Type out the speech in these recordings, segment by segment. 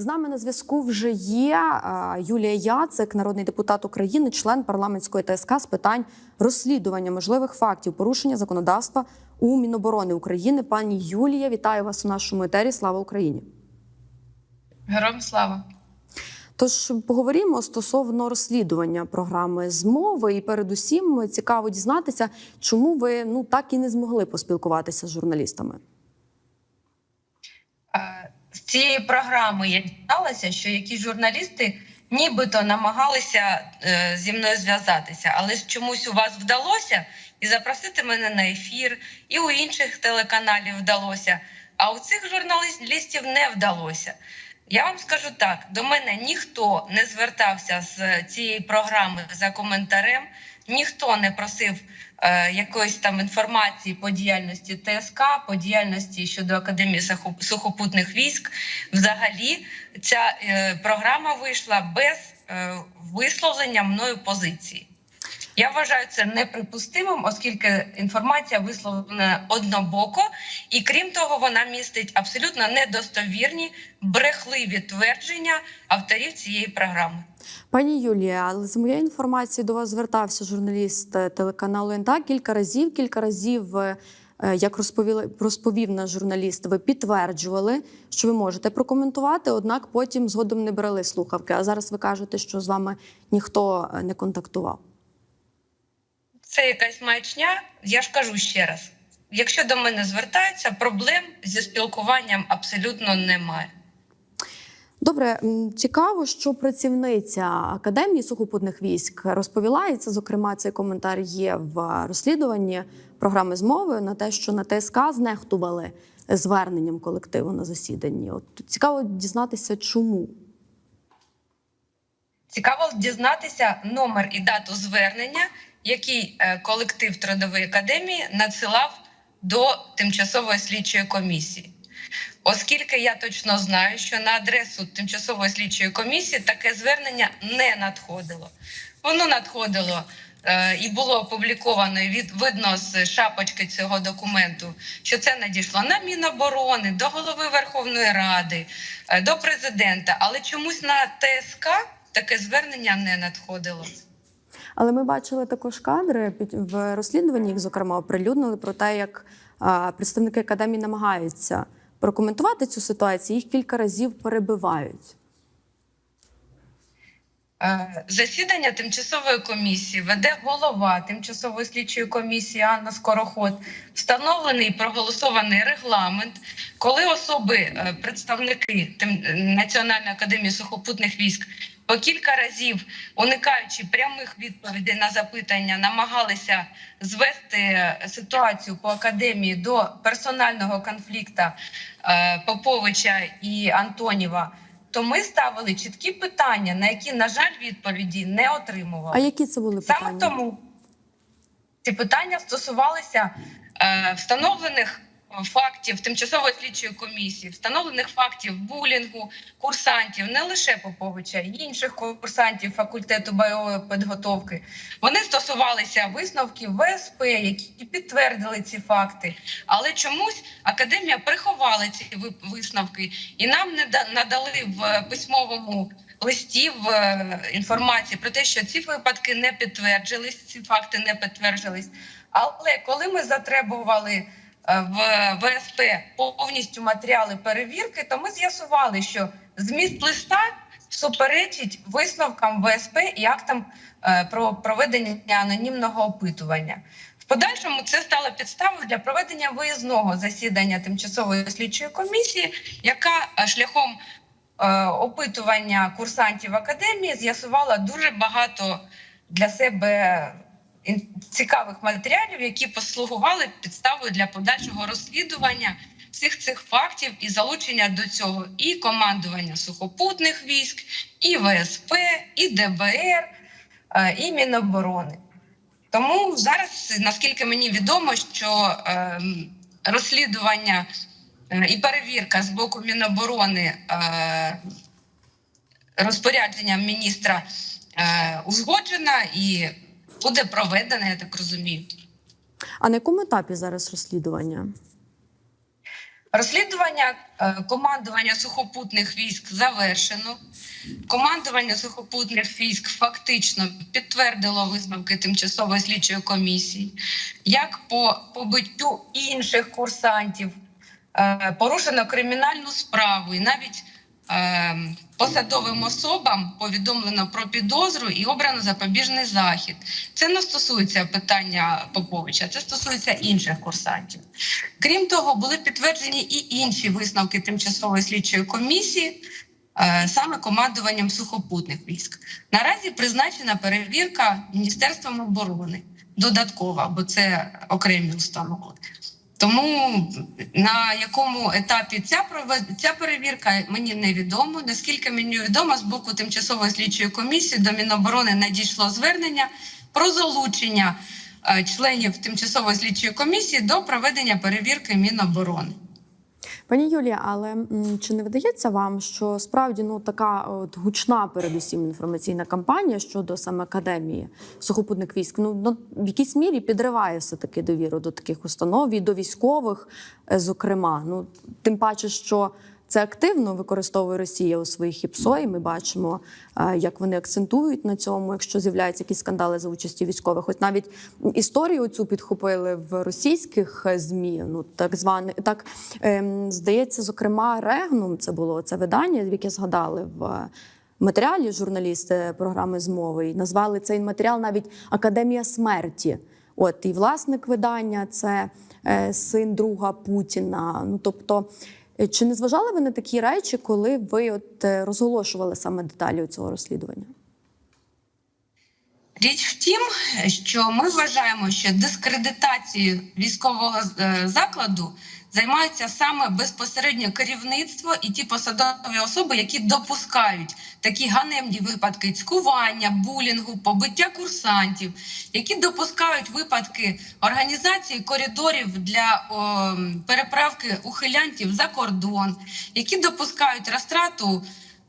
З нами на зв'язку вже є Юлія Яцик, народний депутат України, член парламентської ТСК з питань розслідування можливих фактів порушення законодавства у Міноборони України. Пані Юлія, вітаю вас у нашому етері. Слава Україні! Героям слава. Тож поговоримо стосовно розслідування програми змови, і передусім цікаво дізнатися, чому ви ну так і не змогли поспілкуватися з журналістами. Цієї програми я дізналася, що якісь журналісти нібито намагалися е, зі мною зв'язатися, але ж чомусь у вас вдалося і запросити мене на ефір, і у інших телеканалів вдалося. А у цих журналістів не вдалося. Я вам скажу так: до мене ніхто не звертався з цієї програми за коментарем, ніхто не просив якоїсь там інформації по діяльності ТСК, по діяльності щодо Академії сухопутних військ. Взагалі, ця е, програма вийшла без е, висловлення мною позиції. Я вважаю це неприпустимим, оскільки інформація висловлена однобоко, і крім того, вона містить абсолютно недостовірні брехливі твердження авторів цієї програми. Пані Юлія, але з моєї інформації до вас звертався журналіст е, телеканалу НТА кілька разів. Кілька разів, е, е, як розповіли, розповів наш журналіст, ви підтверджували, що ви можете прокоментувати, однак потім згодом не брали слухавки. А зараз ви кажете, що з вами ніхто не контактував. Це якась маячня. Я ж кажу ще раз: якщо до мене звертаються, проблем зі спілкуванням абсолютно немає. Добре, цікаво, що працівниця академії сухопутних військ розповіла, і це зокрема цей коментар є в розслідуванні програми змови на те, що на ТСК знехтували зверненням колективу на засіданні. От цікаво дізнатися, чому. Цікаво дізнатися номер і дату звернення, який е, колектив трудової академії надсилав до тимчасової слідчої комісії. Оскільки я точно знаю, що на адресу тимчасової слідчої комісії таке звернення не надходило. Воно надходило е, і було опубліковано від видно з шапочки цього документу, що це надійшло на Міноборони, до голови Верховної Ради, е, до президента. Але чомусь на ТСК таке звернення не надходило. Але ми бачили також кадри під в розслідуванні, їх зокрема оприлюднили про те, як а, представники академії намагаються прокоментувати цю ситуацію. Їх кілька разів перебивають. Е, Засідання тимчасової комісії веде голова тимчасової слідчої комісії Анна Скороход. Встановлений і проголосований регламент, коли особи, е, представники Національної академії сухопутних військ, по кілька разів, уникаючи прямих відповідей на запитання, намагалися звести е, ситуацію по академії до персонального конфлікту Поповича і Антоніва то ми ставили чіткі питання, на які, на жаль, відповіді не отримували. А які це були Саме тому ці питання стосувалися е, встановлених фактів тимчасової слідчої комісії, встановлених фактів булінгу, курсантів, не лише Поповича, інших курсантів факультету бойової підготовки. Вони стосувалися висновків ВСП, які підтвердили ці факти. Але чомусь академія приховала ці висновки і нам не надали в письмовому листі е, інформації про те, що ці випадки не підтверджились, ці факти не підтверджились. Але коли ми затребували в ВСП повністю матеріали перевірки, то ми з'ясували, що зміст листа суперечить висновкам ВСП і актам е, про проведення анонімного опитування. В подальшому це стало підставою для проведення виїзного засідання тимчасової слідчої комісії, яка е, шляхом е, опитування курсантів академії з'ясувала дуже багато для себе цікавих матеріалів, які послугували підставою для подальшого розслідування всіх цих фактів і залучення до цього і командування сухопутних військ, і ВСП, і ДБР, е, і Міноборони. Тому зараз, наскільки мені відомо, що ем, розслідування е, і перевірка з боку Міноборони е, розпорядженням міністра узгоджена і буде проведена, я так розумію. А на якому етапі зараз розслідування? Розслідування е, командування сухопутних військ завершено. Командування сухопутних військ фактично підтвердило висновки тимчасової слідчої комісії, як по побиттю інших курсантів е, порушено кримінальну справу, і навіть е, посадовим особам повідомлено про підозру і обрано запобіжний захід. Це не стосується питання Поповича, це стосується інших курсантів. Крім того, були підтверджені і інші висновки тимчасової слідчої комісії. е, Саме командуванням сухопутних військ наразі призначена перевірка Міністерством оборони додаткова, бо це окремі установи. Тому на якому етапі ця ця перевірка мені невідомо. Наскільки мені відомо, з боку тимчасової слідчої комісії до Міноборони надійшло звернення про залучення е, членів тимчасової слідчої комісії до проведення перевірки Міноборони. Пані Юлія, але чи не видається вам, що справді ну така от гучна, передусім інформаційна кампанія щодо саме академії сухопутних військ, ну, ну в якійсь мірі підриває все таки довіру до таких установ і до військових, е, зокрема. Ну тим паче, що це активно використовує Росія у своїх ІПСО, і ми бачимо, е, як вони акцентують на цьому, якщо з'являються якісь скандали за участі військових. От навіть історію цю підхопили в російських е, змі. Ну так зване так ем, здається, зокрема, Регнум це було це видання, яке згадали в. Матеріалі журналісти програми змови і назвали цей матеріал навіть Академія смерті. От і власник видання це е, син друга Путіна. Ну тобто, чи не зважали ви на такі речі, коли ви от е, розголошували саме деталі цього розслідування? Річ в тім, що ми вважаємо, що дискредитацію військового е, закладу займаються саме безпосередньо керівництво і ті посадові особи, які допускають такі ганебні випадки цькування, булінгу, побиття курсантів, які допускають випадки організації коридорів для о, переправки ухилянтів за кордон, які допускають розтрату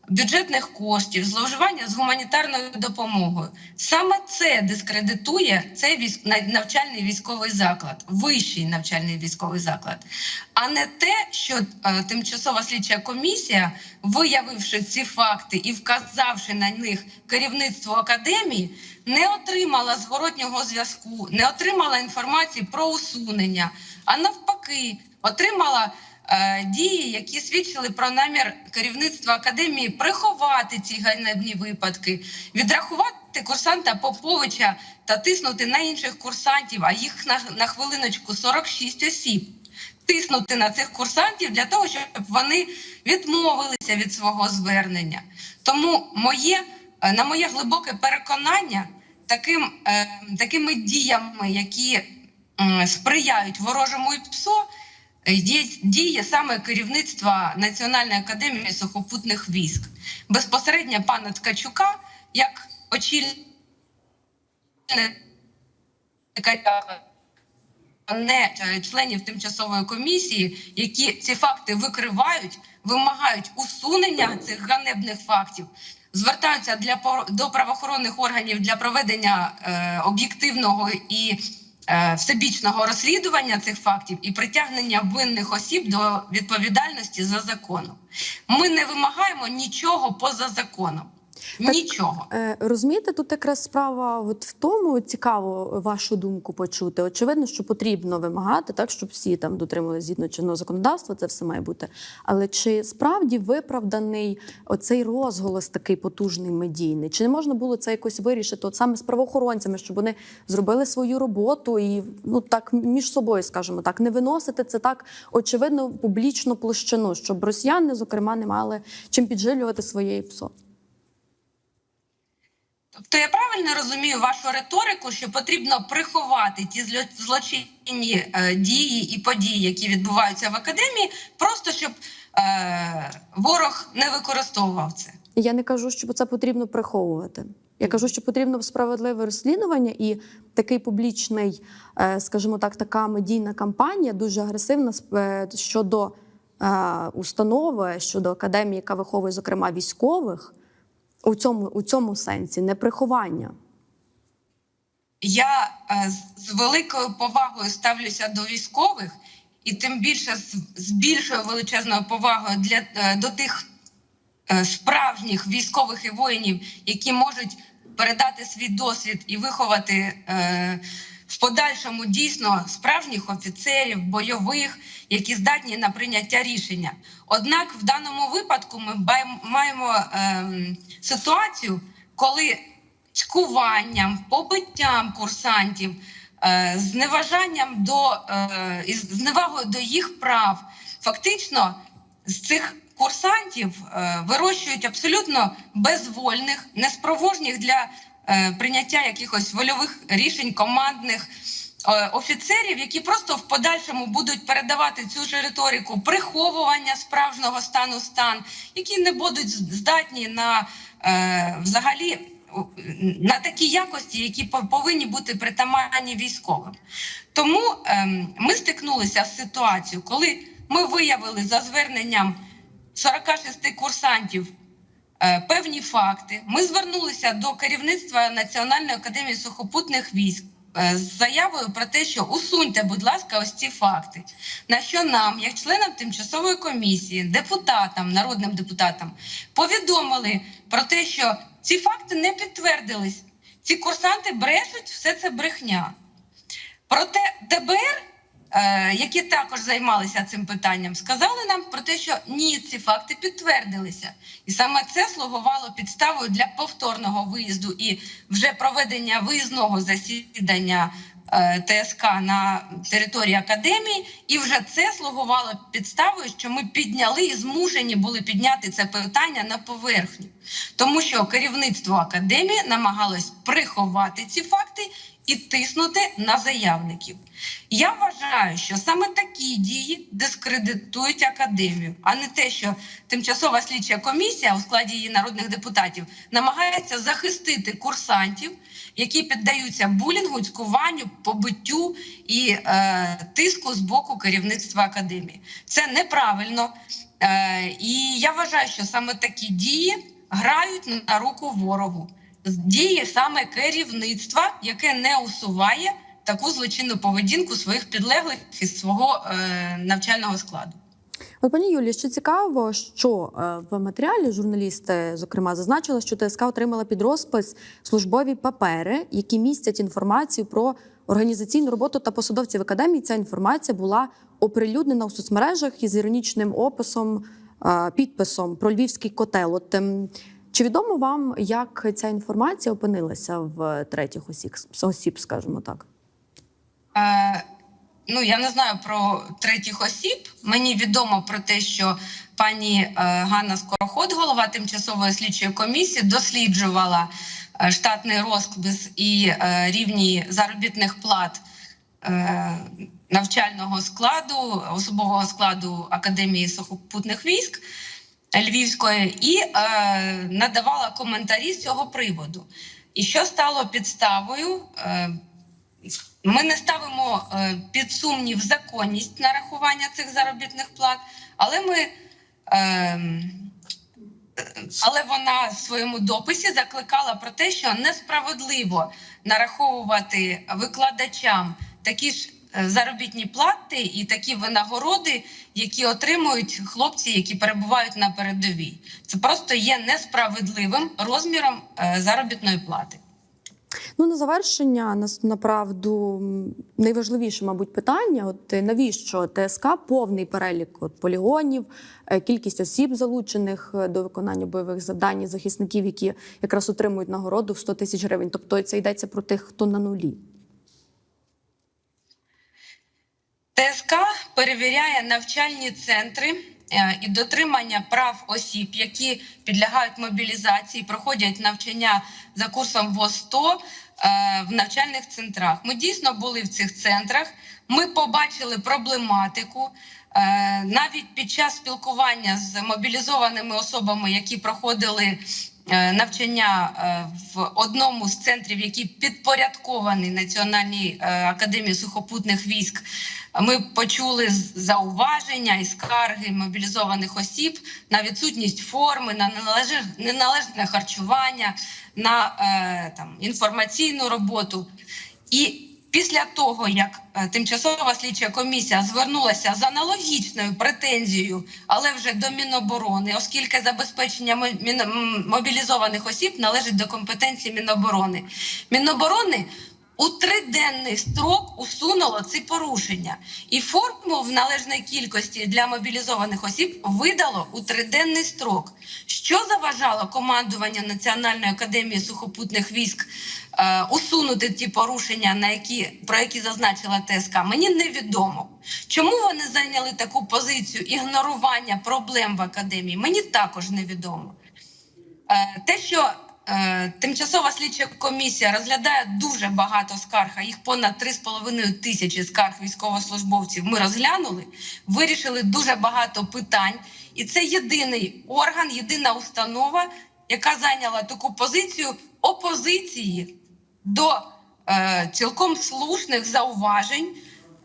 бюджетних коштів, зловживання з гуманітарною допомогою. Саме це дискредитує цей військ... на- навчальний військовий заклад, вищий навчальний військовий заклад, а не те, що е, тимчасова слідча комісія, виявивши ці факти і вказавши на них керівництву академії, не отримала зворотнього зв'язку, не отримала інформації про усунення, а навпаки, отримала дії, які свідчили про намір керівництва академії приховати ці ганебні випадки, відрахувати курсанта Поповича та тиснути на інших курсантів, а їх на, на хвилиночку 46 осіб. Тиснути на цих курсантів для того, щоб вони відмовилися від свого звернення. Тому моє, е, на моє глибоке переконання, таким, е, такими діями, які сприяють ворожому ІПСО, е, діє, діє саме керівництво Національної академії сухопутних військ. Безпосередньо пана Ткачука, як очільника не е, членів тимчасової комісії, які ці факти викривають, вимагають усунення цих ганебних фактів, звертаються для до правоохоронних органів для проведення е, об'єктивного і е, всебічного розслідування цих фактів і притягнення винних осіб до відповідальності за законом. Ми не вимагаємо нічого поза законом. Так, Нічого. Е, розумієте, тут якраз справа от в тому цікаво вашу думку почути. Очевидно, що потрібно вимагати, так щоб всі там дотримувалися згідно чинного законодавства, це все має бути. Але чи справді виправданий оцей розголос такий потужний медійний? Чи не можна було це якось вирішити, от саме з правоохоронцями, щоб вони зробили свою роботу і ну так між собою, скажімо так, не виносити це так очевидно публічну площину, щоб росіяни, зокрема, не мали чим піджилювати своє ПСО? Тобто я правильно розумію вашу риторику, що потрібно приховати ті зло- злочинні е, дії і події, які відбуваються в академії, просто щоб е, ворог не використовував це. Я не кажу, що це потрібно приховувати. Я кажу, що потрібно справедливе розслідування і такий публічний, е, скажімо так, така медійна кампанія дуже агресивна е, щодо е, установи, щодо академії, яка виховує, зокрема, військових. У цьому, у цьому сенсі не приховання. Я е, з- великою повагою ставлюся до військових і тим більше з, більшою величезною повагою для е, до тих е, справжніх військових і воїнів, які можуть передати свій досвід і виховати в подальшому дійсно справжніх офіцерів, бойових, які здатні на прийняття рішення. Однак в даному випадку ми маємо ем, ситуацію, коли цькуванням, побиттям курсантів, е, зневажанням до е, зневагою до їх прав, фактично з цих курсантів е, вирощують абсолютно безвольних, неспроможних для прийняття якихось вольових рішень командних. е, Офіцерів, які просто в подальшому будуть передавати цю ж риторику приховування справжнього стану стан, які не будуть здатні на е, взагалі на такі якості, які по- повинні бути притаманні військовим. Тому ем, ми стикнулися з ситуацією, коли ми виявили за зверненням 46 курсантів е, певні факти. Ми звернулися до керівництва Національної академії сухопутних військ. е, З заявою про те, що усуньте, будь ласка, ось ці факти. На що нам, як членам тимчасової комісії, депутатам, народним депутатам, повідомили про те, що ці факти не підтвердились. Ці курсанти брешуть, все це брехня. Проте ДБР, е, які також займалися цим питанням, сказали нам про те, що ні, ці факти підтвердилися, і саме це слугувало підставою для повторного виїзду і вже проведення виїзного засідання. е, ТСК на території академії, і вже це слугувало підставою, що ми підняли і змушені були підняти це питання на поверхню, тому що керівництво академії намагалось приховати ці факти і тиснути на заявників. Я вважаю, що саме такі дії дискредитують академію, а не те, що тимчасова слідча комісія у складі її народних депутатів намагається захистити курсантів, які піддаються булінгу, цькуванню, побиттю і е, тиску з боку керівництва академії. Це неправильно. Е, і я вважаю, що саме такі дії грають на руку ворогу дії саме керівництва, яке не усуває таку злочинну поведінку своїх підлеглих із свого е, навчального складу. От пані Юлі, що цікаво, що е, в матеріалі журналісти, зокрема, зазначили, що ТСК отримала під розпис службові папери, які містять інформацію про організаційну роботу та посадовців академії. Ця інформація була оприлюднена у соцмережах із іронічним описом, е, підписом про львівський котел. От, ем, чи відомо вам, як ця інформація опинилася в третіх осіб, осіб скажімо так? Е, ну я не знаю про третіх осіб. Мені відомо про те, що пані е, Ганна Скороход, голова тимчасової слідчої комісії, досліджувала е, штатний розпис і е, рівні заробітних плат. Навчального складу, особового складу Академії сухопутних військ Львівської і е, надавала коментарі з цього приводу. І що стало підставою? Е, ми не ставимо е, під сумнів законність нарахування цих заробітних плат, але ми. Е, але вона в своєму дописі закликала про те, що несправедливо нараховувати викладачам такі ж заробітні плати і такі винагороди, які отримують хлопці, які перебувають на передовій. Це просто є несправедливим розміром е, заробітної плати. Ну, на завершення, нас направду найважливіше, мабуть, питання: от е, навіщо ТСК повний перелік от, полігонів, е, кількість осіб, залучених е, до виконання бойових завдань, захисників, які якраз отримують нагороду в 100 тисяч гривень. Тобто це йдеться про тих, хто на нулі. ТСК перевіряє навчальні центри е, і дотримання прав осіб, які підлягають мобілізації, проходять навчання за курсом ВОЗ-100 е, в навчальних центрах. Ми дійсно були в цих центрах. Ми побачили проблематику. Е, Навіть під час спілкування з мобілізованими особами, які проходили навчання е, в одному з центрів, який підпорядкований Національній е, академії сухопутних військ, ми почули зауваження і скарги мобілізованих осіб на відсутність форми, на неналежне харчування, на е, там інформаційну роботу. І після того, як е, тимчасова слідча комісія звернулася з аналогічною претензією, але вже до Міноборони, оскільки забезпечення мобілізованих осіб належить до компетенції Міноборони. Міноборони у триденний строк усунуло ці порушення, і форму в належній кількості для мобілізованих осіб видало у триденний строк. Що заважало командуванню Національної академії сухопутних військ усунути ті порушення, на які про які зазначила ТСК, мені невідомо. Чому вони зайняли таку позицію ігнорування проблем в академії? Мені також невідомо. Е, Те, що е, тимчасова слідча комісія розглядає дуже багато скарг, а їх понад 3,5 тисячі скарг військовослужбовців. Ми розглянули, вирішили дуже багато питань, і це єдиний орган, єдина установа, яка зайняла таку позицію опозиції до е, цілком слушних зауважень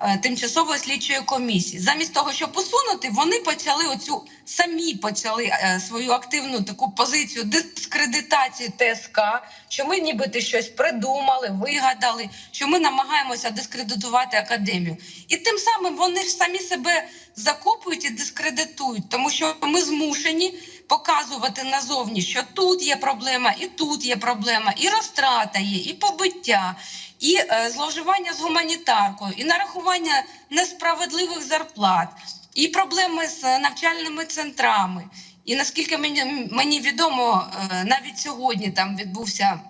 е, тимчасової слідчої комісії. Замість того, щоб усунути, вони почали оцю самі почали е, свою активну таку позицію дискредитації ТСК, що ми нібито щось придумали, вигадали, що ми намагаємося дискредитувати академію. І тим самим вони ж самі себе закопують і дискредитують, тому що ми змушені показувати назовні, що тут є проблема, і тут є проблема, і розтрата є, і побиття, і е, зловживання з гуманітаркою, і нарахування несправедливих зарплат, і проблеми з навчальними центрами. І наскільки мені, мені відомо, е, навіть сьогодні там відбувся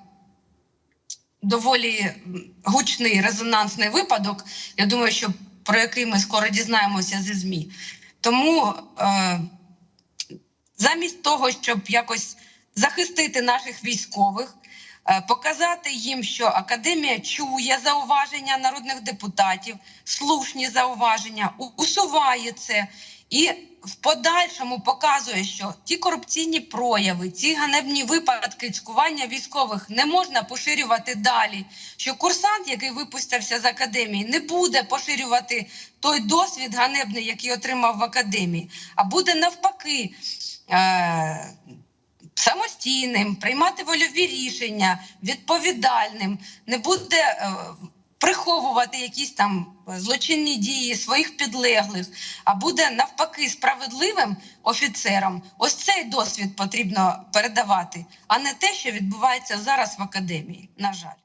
доволі гучний резонансний випадок. Я думаю, що про який ми скоро дізнаємося зі ЗМІ. Тому е, замість того, щоб якось захистити наших військових, е, показати їм, що академія чує зауваження народних депутатів, слушні зауваження, усуває це і в подальшому показує, що ті корупційні прояви, ці ганебні випадки цькування військових не можна поширювати далі. Що курсант, який випустився з академії, не буде поширювати той досвід ганебний, який отримав в академії, а буде навпаки. Е- самостійним, приймати вольові рішення, відповідальним, не буде е, приховувати якісь там злочинні дії своїх підлеглих, а буде навпаки справедливим офіцером. Ось цей досвід потрібно передавати, а не те, що відбувається зараз в академії. На жаль.